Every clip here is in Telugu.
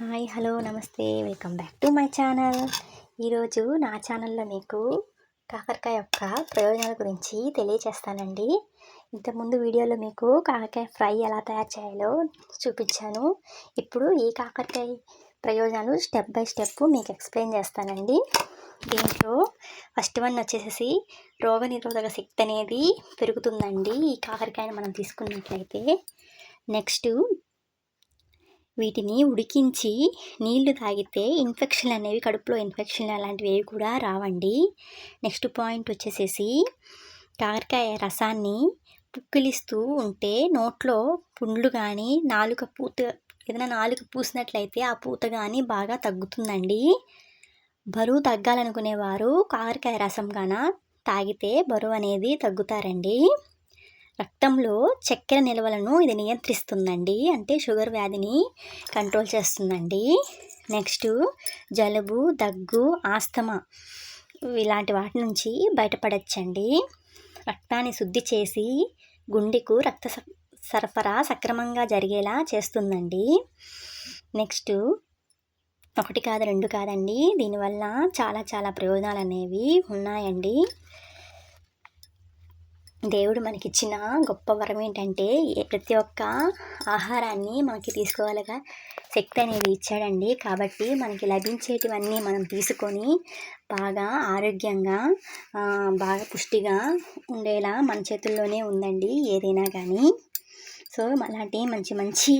హాయ్ హలో నమస్తే welcome back to my channel. ఈరోజు నా ఛానల్లో మీకు కాకరకాయ యొక్క ప్రయోజనాల గురించి తెలియచేస్తానండి. ఇంతకుముందు వీడియోలో మీకు కాకరకాయ ఫ్రై ఎలా తయారు చేయాలో చూపించాను. ఇప్పుడు ఈ కాకరకాయ ప్రయోజనాలు స్టెప్ బై స్టెప్ మీకు ఎక్స్ప్లెయిన్ చేస్తానండి. దీంట్లో ఫస్ట్ వన్ వచ్చేసి రోగనిరోధక శక్తి అనేది పెరుగుతుందండి ఈ కాకరకాయను మనం తీసుకున్నట్లయితే. నెక్స్ట్ వీటిని ఉడికించి నీళ్ళు తాగితే ఇన్ఫెక్షన్లు అనేవి కడుపులో ఇన్ఫెక్షన్లు అలాంటివి ఏవి కూడా రావండి. నెక్స్ట్ పాయింట్ వచ్చేసేసి కాకరకాయ రసాన్ని పుక్కిలిస్తూ ఉంటే నోట్లో పుండ్లు కానీ నాలుక పూత ఏదైనా నాలుక పూసినట్లయితే ఆ పూత కానీ బాగా తగ్గుతుందండి. బరువు తగ్గాలనుకునేవారు కాకరకాయ రసం గాన తాగితే బరువు అనేది తగ్గుతారండి. రక్తంలో చక్కెర నిల్వలను ఇది నియంత్రిస్తుందండి. అంటే షుగర్ వ్యాధిని కంట్రోల్ చేస్తుందండి. నెక్స్ట్ జలుబు దగ్గు ఆస్తమా ఇలాంటి వాటి నుంచి బయటపడచ్చండి. రక్తాన్ని శుద్ధి చేసి గుండెకు రక్త సరఫరా సక్రమంగా జరిగేలా చేస్తుందండి. నెక్స్ట్ ఒకటి కాదు రెండు కాదండి. దీనివల్ల చాలా చాలా ప్రయోజనాలు అనేవి ఉన్నాయండి. దేవుడు మనకిచ్చిన గొప్ప వరం ఏంటంటే ప్రతి ఒక్క ఆహారాన్ని మనకి తీసుకోగలగా శక్తి అనేది ఇచ్చాడండి. కాబట్టి మనకి లభించేటివన్నీ మనం తీసుకొని బాగా ఆరోగ్యంగా బాగా పుష్టిగా ఉండేలా మన చేతుల్లోనే ఉందండి ఏదైనా కానీ సో అలాంటి మంచి మంచి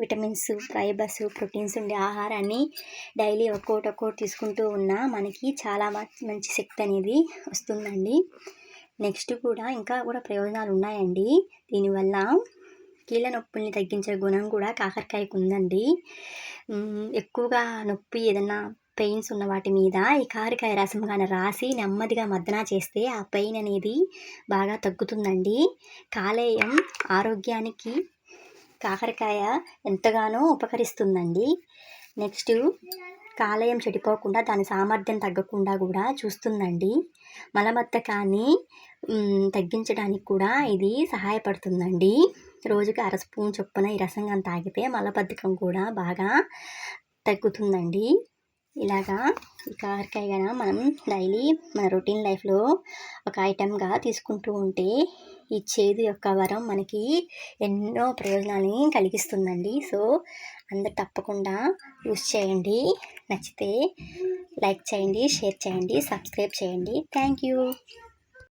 విటమిన్స్ ఫైబర్స్ ప్రోటీన్స్ ఉండే ఆహారాన్ని డైలీ ఒక్కోటి ఒక్కోటి తీసుకుంటూ ఉన్నా మనకి చాలా మంచి శక్తి అనేది వస్తుందండి. నెక్స్ట్ కూడా ఇంకా కూడా ప్రయోజనాలు ఉన్నాయండి. దీనివల్ల కీళ్ళ నొప్పుల్ని తగ్గించే గుణం కూడా కాకరకాయకు ఉందండి. ఎక్కువగా నొప్పి ఏదన్నా పెయిన్స్ ఉన్న వాటి మీద ఈ కాకరకాయ రసం కానీ రాసి నెమ్మదిగా మద్దన చేస్తే ఆ పెయిన్ అనేది బాగా తగ్గుతుందండి. కాలేయం ఆరోగ్యానికి కాకరకాయ ఎంతగానో ఉపకరిస్తుందండి. నెక్స్ట్ కాలేయం చెడిపోకుండా దాని సామర్థ్యం తగ్గకుండా కూడా చూస్తుందండి. మలబద్ధకాన్ని తగ్గించడానికి కూడా ఇది సహాయపడుతుందండి. రోజుకి అర స్పూన్ చొప్పున ఈ రసంగం తాగితే మలబద్ధకం కూడా బాగా తగ్గుతుందండి. ఇలాగా ఈ కాకరకాయ మనం డైలీ మన రొటీన్ లైఫ్లో ఒక ఐటెంగా తీసుకుంటూ ఉంటే ఈ చేదు యొక్క వరం మనకి ఎన్నో ప్రయోజనాలని కలిగిస్తుందండి. సో అందరు తప్పకుండా యూస్ చేయండి. నచ్చితే లైక్ చేయండి షేర్ చేయండి సబ్స్క్రైబ్ చేయండి. Thank you.